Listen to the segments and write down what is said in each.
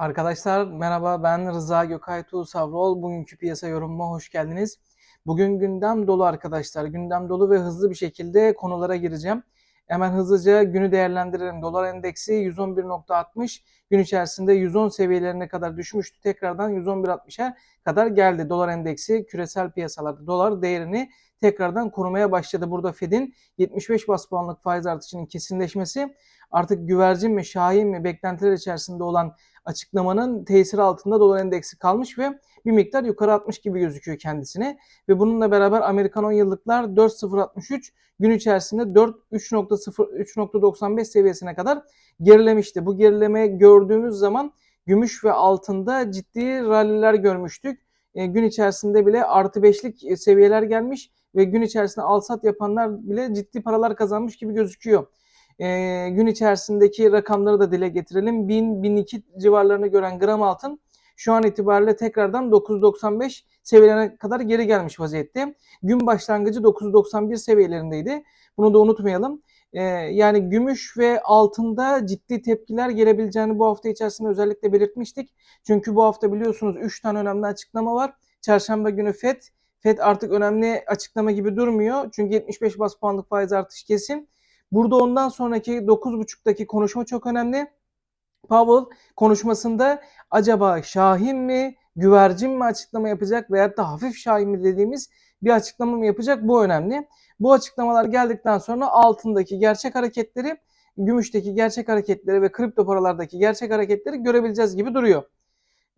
Arkadaşlar merhaba ben Rıza Gökay Tuğ Savrol. Bugünkü piyasa yorumuma hoş geldiniz. Bugün gündem dolu arkadaşlar. Gündem dolu ve hızlı bir şekilde konulara gireceğim. Hemen hızlıca günü değerlendirelim. Dolar endeksi 111.60 gün içerisinde 110 seviyelerine kadar düşmüştü. Tekrardan 111.60'a kadar geldi. Dolar endeksi küresel piyasalarda dolar değerini tekrardan korumaya başladı. Burada Fed'in 75 bas puanlık faiz artışının kesinleşmesi artık güvercin mi şahin mi beklentiler içerisinde olan açıklamanın tesiri altında dolar endeksi kalmış ve bir miktar yukarı atmış gibi gözüküyor kendisine. Ve bununla beraber Amerikan 10 yıllıklar 4.063 gün içerisinde 4 3.0 3.95 seviyesine kadar gerilemişti. Bu gerileme gördüğümüz zaman gümüş ve altında ciddi ralliler görmüştük. E, gün içerisinde bile artı 5'lik seviyeler gelmiş ve gün içerisinde al sat yapanlar bile ciddi paralar kazanmış gibi gözüküyor. E, gün içerisindeki rakamları da dile getirelim. 1000-1002 civarlarını gören gram altın şu an itibariyle tekrardan 995 seviyelerine kadar geri gelmiş vaziyette. Gün başlangıcı 991 seviyelerindeydi. Bunu da unutmayalım. Ee, yani gümüş ve altında ciddi tepkiler gelebileceğini bu hafta içerisinde özellikle belirtmiştik. Çünkü bu hafta biliyorsunuz 3 tane önemli açıklama var. Çarşamba günü FED. FED artık önemli açıklama gibi durmuyor. Çünkü 75 bas puanlık faiz artış kesin. Burada ondan sonraki 9.30'daki konuşma çok önemli. Powell konuşmasında acaba Şahin mi, güvercin mi açıklama yapacak veya da hafif Şahin mi dediğimiz bir açıklama mı yapacak bu önemli. Bu açıklamalar geldikten sonra altındaki gerçek hareketleri, gümüşteki gerçek hareketleri ve kripto paralardaki gerçek hareketleri görebileceğiz gibi duruyor.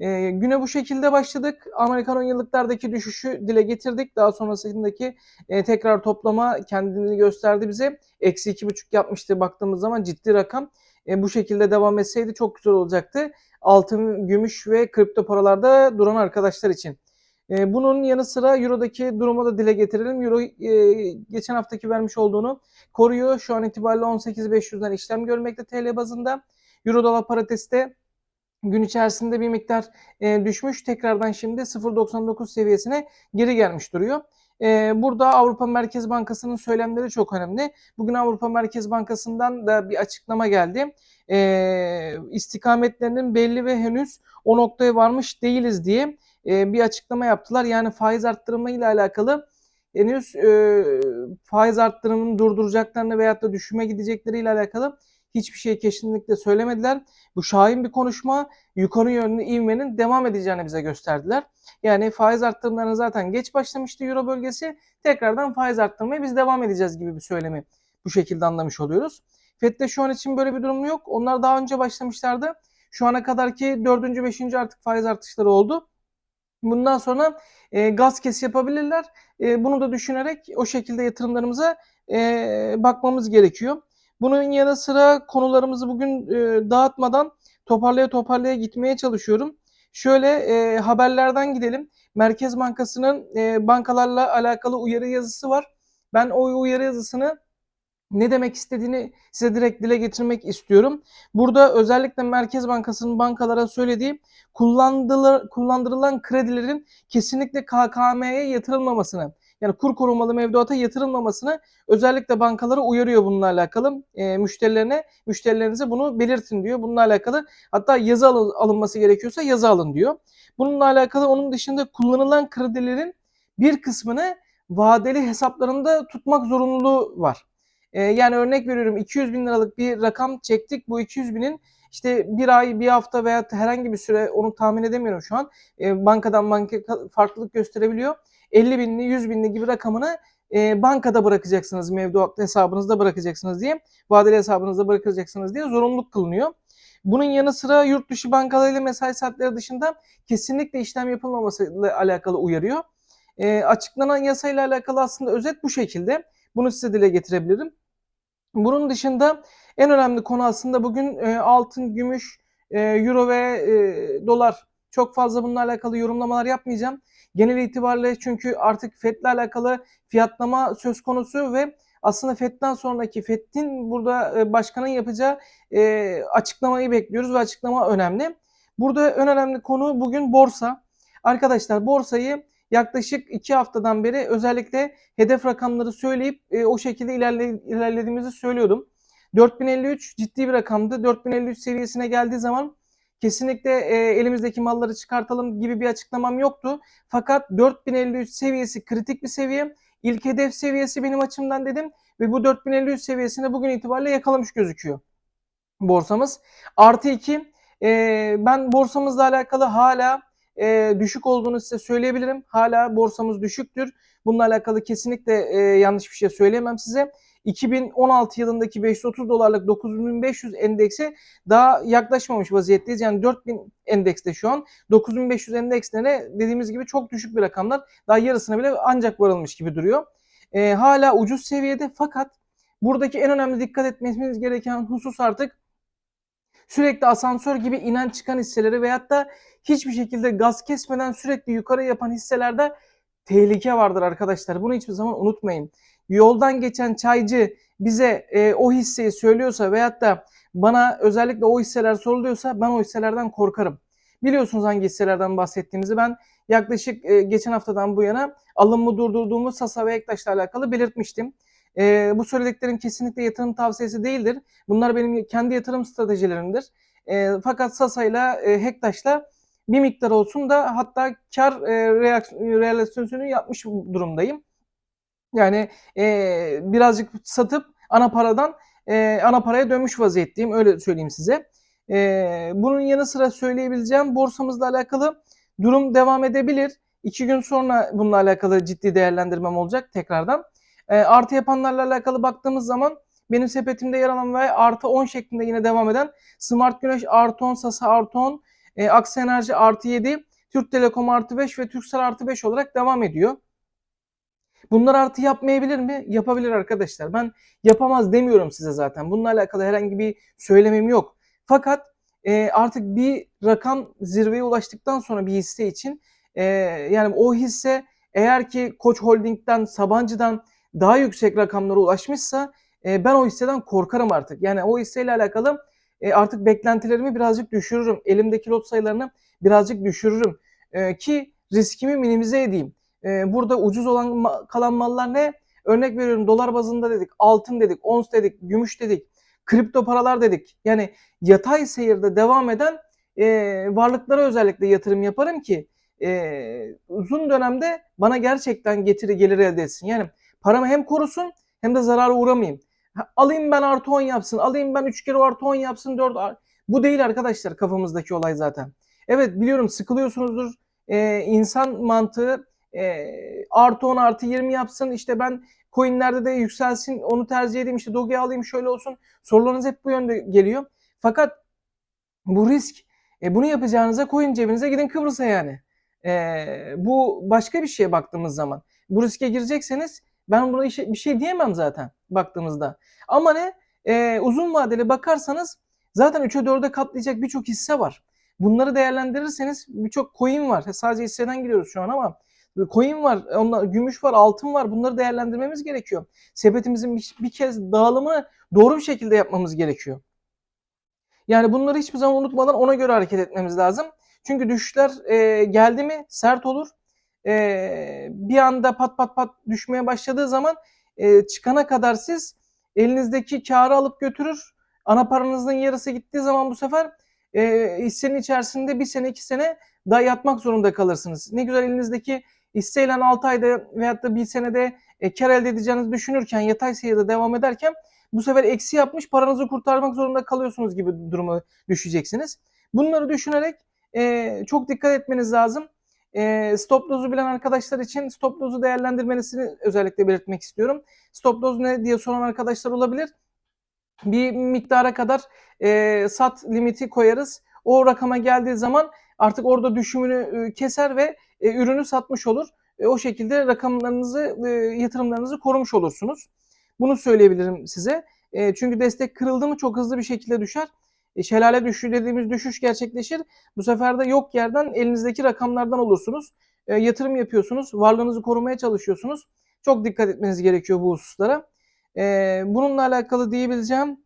E, güne bu şekilde başladık. Amerikan 10 yıllıklardaki düşüşü dile getirdik. Daha sonrasındaki e, tekrar toplama kendini gösterdi bize. Eksi 2,5 yapmıştı baktığımız zaman ciddi rakam. E, bu şekilde devam etseydi çok güzel olacaktı. Altın, gümüş ve kripto paralarda duran arkadaşlar için. E, bunun yanı sıra Euro'daki durumu da dile getirelim. Euro e, geçen haftaki vermiş olduğunu koruyor. Şu an itibariyle 18.500'den işlem görmekte TL bazında. Euro dolar paritesi de gün içerisinde bir miktar e, düşmüş. Tekrardan şimdi 0.99 seviyesine geri gelmiş duruyor. E, burada Avrupa Merkez Bankası'nın söylemleri çok önemli. Bugün Avrupa Merkez Bankası'ndan da bir açıklama geldi. E, istikametlerinin belli ve henüz o noktaya varmış değiliz diye e, bir açıklama yaptılar. Yani faiz arttırımı ile alakalı henüz e, faiz arttırımını durduracaklarını veyahut da düşüme gidecekleriyle alakalı hiçbir şey kesinlikle söylemediler. Bu şahin bir konuşma yukarı yönlü ivmenin devam edeceğini bize gösterdiler. Yani faiz arttırımlarına zaten geç başlamıştı Euro bölgesi. Tekrardan faiz arttırmaya biz devam edeceğiz gibi bir söylemi bu şekilde anlamış oluyoruz. FED'de şu an için böyle bir durum yok. Onlar daha önce başlamışlardı. Şu ana kadarki dördüncü, beşinci artık faiz artışları oldu. Bundan sonra e, gaz kes yapabilirler. E, bunu da düşünerek o şekilde yatırımlarımıza e, bakmamız gerekiyor. Bunun yanı sıra konularımızı bugün e, dağıtmadan toparlaya toparlaya gitmeye çalışıyorum. Şöyle e, haberlerden gidelim. Merkez Bankası'nın e, bankalarla alakalı uyarı yazısı var. Ben o uyarı yazısını ne demek istediğini size direkt dile getirmek istiyorum. Burada özellikle Merkez Bankası'nın bankalara söylediği kullandırılan kredilerin kesinlikle KKM'ye yatırılmamasını yani kur korumalı mevduata yatırılmamasını özellikle bankalara uyarıyor bununla alakalı. E, müşterilerine, müşterilerinize bunu belirtin diyor. Bununla alakalı hatta yazı alınması gerekiyorsa yazı alın diyor. Bununla alakalı onun dışında kullanılan kredilerin bir kısmını vadeli hesaplarında tutmak zorunluluğu var. E, yani örnek veriyorum 200 bin liralık bir rakam çektik. Bu 200 binin işte bir ay, bir hafta veya herhangi bir süre onu tahmin edemiyorum şu an. E, bankadan banka farklılık gösterebiliyor. 50 binli, 100 binli gibi rakamını e, bankada bırakacaksınız, mevduat hesabınızda bırakacaksınız diye, vadeli hesabınızda bırakacaksınız diye zorunluluk kılınıyor. Bunun yanı sıra yurt dışı bankalarıyla mesai saatleri dışında kesinlikle işlem yapılmaması ile alakalı uyarıyor. E, açıklanan yasayla alakalı aslında özet bu şekilde. Bunu size dile getirebilirim. Bunun dışında en önemli konu aslında bugün e, altın, gümüş, e, euro ve e, dolar. Çok fazla bununla alakalı yorumlamalar yapmayacağım. Genel itibariyle çünkü artık FED'le alakalı fiyatlama söz konusu ve aslında FED'den sonraki FED'in burada e, başkanın yapacağı e, açıklamayı bekliyoruz ve açıklama önemli. Burada en önemli konu bugün borsa. Arkadaşlar borsayı yaklaşık 2 haftadan beri özellikle hedef rakamları söyleyip e, o şekilde ilerle, ilerlediğimizi söylüyordum. 4053 ciddi bir rakamdı. 4053 seviyesine geldiği zaman kesinlikle e, elimizdeki malları çıkartalım gibi bir açıklamam yoktu. Fakat 4053 seviyesi kritik bir seviye. İlk hedef seviyesi benim açımdan dedim ve bu 4053 seviyesini bugün itibariyle yakalamış gözüküyor borsamız. Artı 2 e, ben borsamızla alakalı hala e, düşük olduğunu size söyleyebilirim. Hala borsamız düşüktür. Bununla alakalı kesinlikle e, yanlış bir şey söyleyemem size. 2016 yılındaki 530 dolarlık 9500 endekse daha yaklaşmamış vaziyetteyiz. Yani 4000 endekste şu an 9500 endekslerine dediğimiz gibi çok düşük bir rakamlar. Daha yarısına bile ancak varılmış gibi duruyor. E, hala ucuz seviyede fakat buradaki en önemli dikkat etmemiz gereken husus artık sürekli asansör gibi inen çıkan hisseleri veyahut da hiçbir şekilde gaz kesmeden sürekli yukarı yapan hisselerde tehlike vardır arkadaşlar. Bunu hiçbir zaman unutmayın. Yoldan geçen çaycı bize e, o hisseyi söylüyorsa veyahut da bana özellikle o hisseler soruluyorsa ben o hisselerden korkarım. Biliyorsunuz hangi hisselerden bahsettiğimizi ben yaklaşık e, geçen haftadan bu yana alımı durdurduğumu Sasa ve Ektaş'la alakalı belirtmiştim. E, bu söylediklerim kesinlikle yatırım tavsiyesi değildir. Bunlar benim kendi yatırım stratejilerimdir. E, fakat Sasa ile e, Hektaş'la bir miktar olsun da hatta kar e, realizasyonu yapmış durumdayım. Yani e, birazcık satıp ana paradan e, ana paraya dönmüş vaziyetteyim öyle söyleyeyim size. E, bunun yanı sıra söyleyebileceğim borsamızla alakalı durum devam edebilir. İki gün sonra bununla alakalı ciddi değerlendirmem olacak tekrardan. E, artı yapanlarla alakalı baktığımız zaman benim sepetimde yer alan ve artı 10 şeklinde yine devam eden Smart Güneş artı 10, Sasa artı 10, e, Aksi Enerji artı 7, Türk Telekom artı 5 ve Türksel artı 5 olarak devam ediyor. Bunlar artı yapmayabilir mi? Yapabilir arkadaşlar. Ben yapamaz demiyorum size zaten. Bununla alakalı herhangi bir söylemim yok. Fakat e, artık bir rakam zirveye ulaştıktan sonra bir hisse için e, yani o hisse eğer ki Koç Holding'den, Sabancı'dan daha yüksek rakamlara ulaşmışsa e, ben o hisseden korkarım artık. Yani o hisseyle alakalı e, artık beklentilerimi birazcık düşürürüm. Elimdeki lot sayılarını birazcık düşürürüm. E, ki riskimi minimize edeyim. E, burada ucuz olan kalan mallar ne? Örnek veriyorum dolar bazında dedik, altın dedik, ons dedik, gümüş dedik, kripto paralar dedik. Yani yatay seyirde devam eden e, varlıklara özellikle yatırım yaparım ki e, uzun dönemde bana gerçekten getiri gelir elde etsin. Yani paramı hem korusun hem de zarara uğramayayım. Alayım ben artı 10 yapsın, alayım ben 3 kere artı 10 yapsın 4 Bu değil arkadaşlar kafamızdaki olay zaten. Evet biliyorum sıkılıyorsunuzdur. Ee, insan mantığı e, artı 10 artı 20 yapsın işte ben coinlerde de yükselsin onu tercih edeyim işte Doge'yi alayım şöyle olsun. Sorularınız hep bu yönde geliyor. Fakat bu risk e, bunu yapacağınıza coin cebinize gidin Kıbrıs'a yani. E, bu başka bir şeye baktığımız zaman. Bu riske girecekseniz ben buna bir şey diyemem zaten baktığımızda. Ama ne? E, uzun vadeli bakarsanız zaten 3'e 4'e katlayacak birçok hisse var. Bunları değerlendirirseniz birçok coin var. Sadece hisseden gidiyoruz şu an ama coin var, onlar, gümüş var, altın var. Bunları değerlendirmemiz gerekiyor. Sepetimizin bir, bir kez dağılımını doğru bir şekilde yapmamız gerekiyor. Yani bunları hiçbir zaman unutmadan ona göre hareket etmemiz lazım. Çünkü düşüşler e, geldi mi sert olur e, bir anda pat pat pat düşmeye başladığı zaman e, çıkana kadar siz elinizdeki karı alıp götürür. Ana paranızın yarısı gittiği zaman bu sefer e, hissenin içerisinde bir sene iki sene daha yatmak zorunda kalırsınız. Ne güzel elinizdeki hisseyle 6 ayda veyahut da bir senede e, kar elde edeceğinizi düşünürken yatay seyirde devam ederken bu sefer eksi yapmış paranızı kurtarmak zorunda kalıyorsunuz gibi duruma düşeceksiniz. Bunları düşünerek e, çok dikkat etmeniz lazım. E, stop loss'u bilen arkadaşlar için stop loss'u değerlendirmesini özellikle belirtmek istiyorum. Stop loss ne diye soran arkadaşlar olabilir. Bir miktara kadar e, sat limiti koyarız. O rakama geldiği zaman artık orada düşümünü keser ve e, ürünü satmış olur. E, o şekilde rakamlarınızı, e, yatırımlarınızı korumuş olursunuz. Bunu söyleyebilirim size. E, çünkü destek kırıldı mı çok hızlı bir şekilde düşer. E, şelale düşüşü dediğimiz düşüş gerçekleşir. Bu sefer de yok yerden elinizdeki rakamlardan olursunuz. E, yatırım yapıyorsunuz. Varlığınızı korumaya çalışıyorsunuz. Çok dikkat etmeniz gerekiyor bu hususlara. E, bununla alakalı diyebileceğim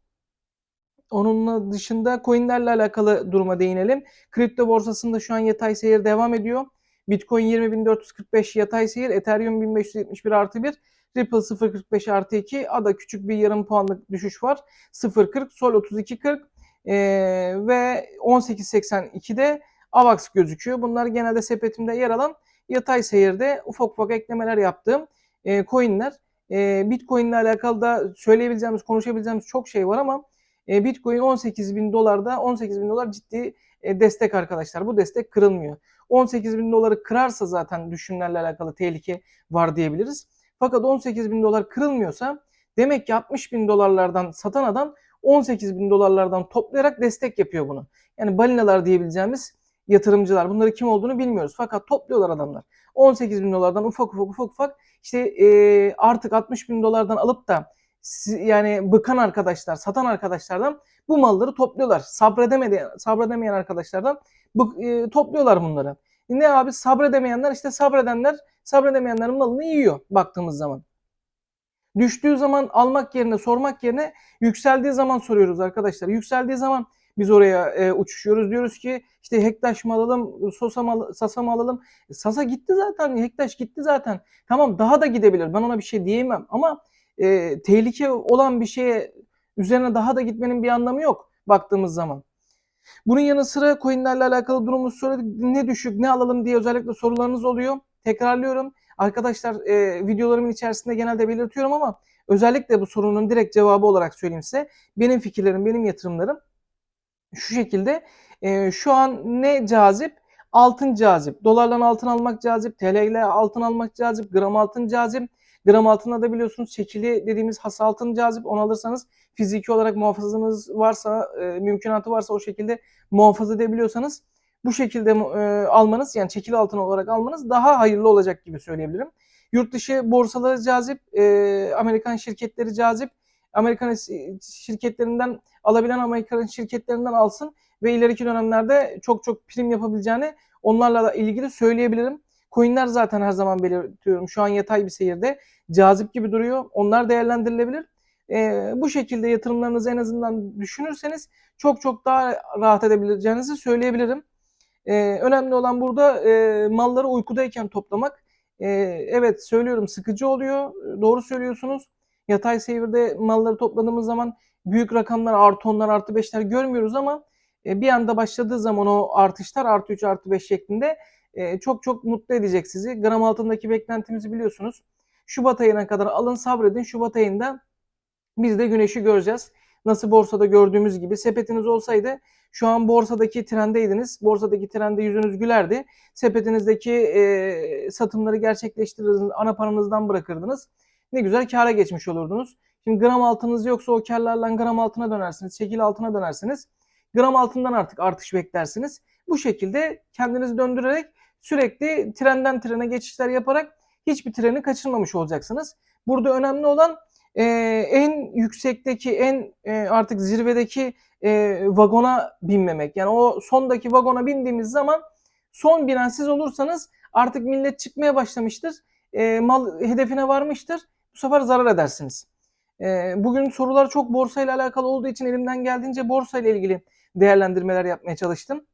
Onunla dışında coinlerle alakalı duruma değinelim. Kripto borsasında şu an yatay seyir devam ediyor. Bitcoin 20.445 yatay seyir, Ethereum 1571 artı 1, Ripple 0.45 artı 2, ADA küçük bir yarım puanlık düşüş var. 0.40, Sol 32.40, Ee, ve 18.82'de AVAX gözüküyor. Bunlar genelde sepetimde yer alan yatay seyirde ufak ufak eklemeler yaptığım e, coinler. E, Bitcoin ile alakalı da söyleyebileceğimiz, konuşabileceğimiz çok şey var ama e, Bitcoin 18 bin dolarda 18 bin dolar ciddi e, destek arkadaşlar. Bu destek kırılmıyor. 18 bin doları kırarsa zaten düşümlerle alakalı tehlike var diyebiliriz. Fakat 18 bin dolar kırılmıyorsa demek ki 60 bin dolarlardan satan adam 18 bin dolarlardan toplayarak destek yapıyor bunu. Yani balinalar diyebileceğimiz yatırımcılar. Bunları kim olduğunu bilmiyoruz. Fakat topluyorlar adamlar. 18 bin dolardan ufak ufak ufak ufak işte e, artık 60 bin dolardan alıp da yani bıkan arkadaşlar, satan arkadaşlardan bu malları topluyorlar. Sabredemedi, sabredemeyen arkadaşlardan bu, e, topluyorlar bunları. Ne abi sabredemeyenler işte sabredenler sabredemeyenlerin malını yiyor baktığımız zaman. Düştüğü zaman almak yerine sormak yerine yükseldiği zaman soruyoruz arkadaşlar. Yükseldiği zaman biz oraya e, uçuşuyoruz. Diyoruz ki işte Hektaş mı alalım, Sosa mı, Sasa mı alalım? E, Sasa gitti zaten, Hektaş gitti zaten. Tamam daha da gidebilir. Ben ona bir şey diyemem ama e, tehlike olan bir şeye üzerine daha da gitmenin bir anlamı yok baktığımız zaman. Bunun yanı sıra coinlerle alakalı durumumuz söyledik. Ne düşük ne alalım diye özellikle sorularınız oluyor. Tekrarlıyorum. Arkadaşlar e, videolarımın içerisinde genelde belirtiyorum ama özellikle bu sorunun direkt cevabı olarak söyleyeyim size. Benim fikirlerim, benim yatırımlarım şu şekilde. E, şu an ne cazip? Altın cazip. Dolardan altın almak cazip. TL ile altın almak cazip. Gram altın cazip. Gram altında da biliyorsunuz çekili dediğimiz has altın cazip. Onu alırsanız fiziki olarak muhafazanız varsa, e, mümkünatı varsa o şekilde muhafaza edebiliyorsanız bu şekilde e, almanız yani çekili altın olarak almanız daha hayırlı olacak gibi söyleyebilirim. Yurt dışı borsaları cazip, e, Amerikan şirketleri cazip. Amerikan şirketlerinden alabilen Amerikan şirketlerinden alsın ve ileriki dönemlerde çok çok prim yapabileceğini onlarla da ilgili söyleyebilirim. Coinler zaten her zaman belirtiyorum. Şu an yatay bir seyirde. Cazip gibi duruyor. Onlar değerlendirilebilir. E, bu şekilde yatırımlarınızı en azından düşünürseniz çok çok daha rahat edebileceğinizi söyleyebilirim. E, önemli olan burada e, malları uykudayken toplamak. E, evet söylüyorum sıkıcı oluyor. Doğru söylüyorsunuz. Yatay seyirde malları topladığımız zaman büyük rakamlar artı onlar artı beşler görmüyoruz ama e, bir anda başladığı zaman o artışlar artı 3 artı 5 şeklinde e, çok çok mutlu edecek sizi. Gram altındaki beklentimizi biliyorsunuz. Şubat ayına kadar alın sabredin. Şubat ayında biz de güneşi göreceğiz. Nasıl borsada gördüğümüz gibi sepetiniz olsaydı şu an borsadaki trendeydiniz. Borsadaki trende yüzünüz gülerdi. Sepetinizdeki e, satımları gerçekleştirirdiniz. Ana paranızdan bırakırdınız. Ne güzel kâra geçmiş olurdunuz. Şimdi gram altınız yoksa o karlarla gram altına dönersiniz. Şekil altına dönersiniz. Gram altından artık artış beklersiniz. Bu şekilde kendinizi döndürerek sürekli trenden trene geçişler yaparak hiçbir treni kaçırmamış olacaksınız. Burada önemli olan e, en yüksekteki, en e, artık zirvedeki e, vagona binmemek. Yani o sondaki vagona bindiğimiz zaman son binen siz olursanız artık millet çıkmaya başlamıştır. E, mal hedefine varmıştır. Bu sefer zarar edersiniz. E, bugün sorular çok borsa ile alakalı olduğu için elimden geldiğince borsa ile ilgili değerlendirmeler yapmaya çalıştım.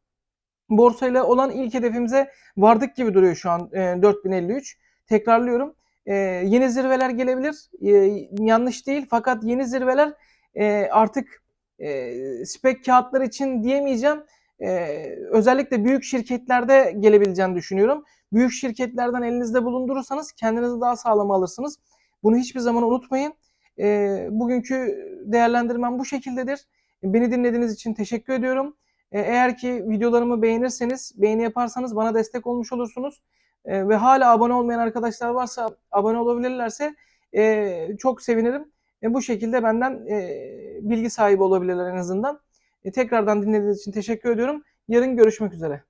Borsa ile olan ilk hedefimize vardık gibi duruyor şu an e, 4053. Tekrarlıyorum. E, yeni zirveler gelebilir. E, yanlış değil fakat yeni zirveler e, artık e, spek kağıtlar için diyemeyeceğim. E, özellikle büyük şirketlerde gelebileceğini düşünüyorum. Büyük şirketlerden elinizde bulundurursanız kendinizi daha sağlam alırsınız. Bunu hiçbir zaman unutmayın. E, bugünkü değerlendirmem bu şekildedir. Beni dinlediğiniz için teşekkür ediyorum. E, eğer ki videolarımı beğenirseniz, beğeni yaparsanız bana destek olmuş olursunuz. E, ve hala abone olmayan arkadaşlar varsa abone olabilirlerse e, çok sevinirim. E, bu şekilde benden e, bilgi sahibi olabilirler en azından. E, tekrardan dinlediğiniz için teşekkür ediyorum. Yarın görüşmek üzere.